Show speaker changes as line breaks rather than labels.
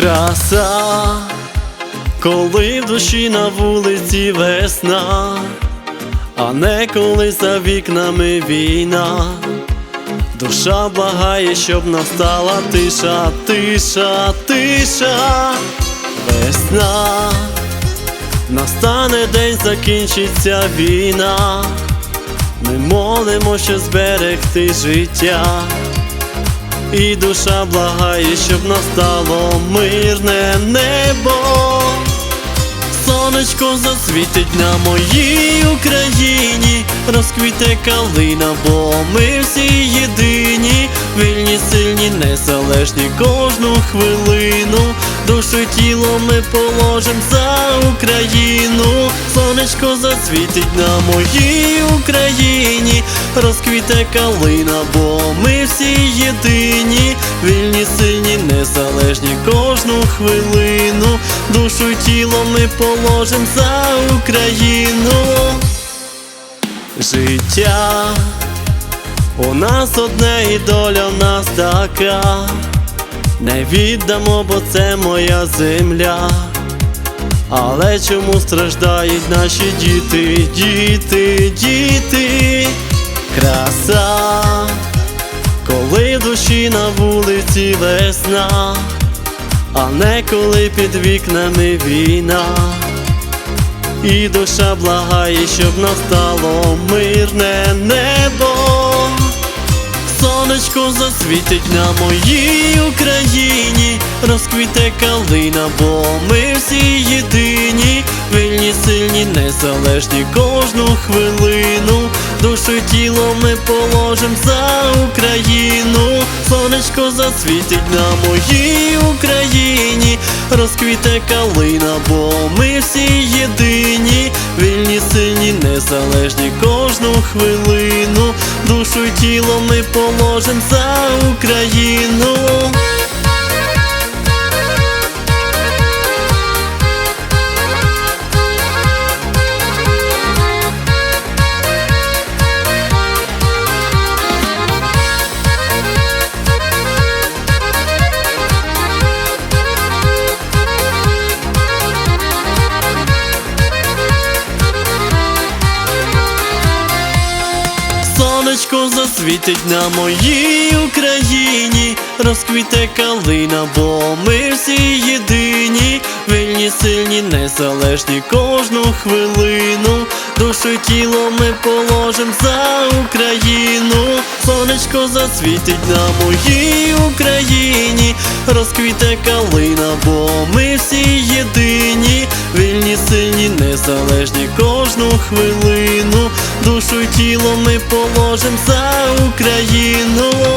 Краса, коли в душі на вулиці весна, а не коли за вікнами війна. Душа благає, щоб настала тиша, тиша, тиша, весна. Настане день, закінчиться війна. Ми молимо, що зберегти життя. І душа благає, щоб настало мирне небо. Сонечко засвітить на моїй Україні, розквіте калина, бо ми всі єдині, вільні, сильні, незалежні кожну хвилину. Душу й тіло ми положим за Україну. Сонечко засвітить на моїй Україні, розквіте калина, бо ми всі єдині, вільні, сильні, незалежні кожну хвилину. Душу тіло ми положим за Україну. Життя у нас одне і доля в нас така. Не віддамо, бо це моя земля. Але чому страждають наші діти, діти, діти? Краса, коли душі на вулиці весна, а не коли під вікнами війна. І душа благає, щоб настало мирне небо. Сонечко засвітить на моїй Україні, розквіте калина, бо ми всі єдині, вільні, сильні, незалежні кожну хвилину. Душу тіло ми положим за Україну. Сонечко засвітить на моїй Україні, розквіте калина, бо ми всі єдині, вільні, сильні, незалежні кожну хвилину. Душу тіло ми положим за Україну. Сонечко засвітить на моїй Україні, розквіте калина, бо ми всі єдині, вільні, сильні, незалежні кожну хвилину. Душу тіло ми положим за Україну. Сонечко засвітить на моїй Україні, розквіте калина, бо ми всі єдині, вільні, сильні, незалежні кожну хвилину. Тіло ми положим за Україну.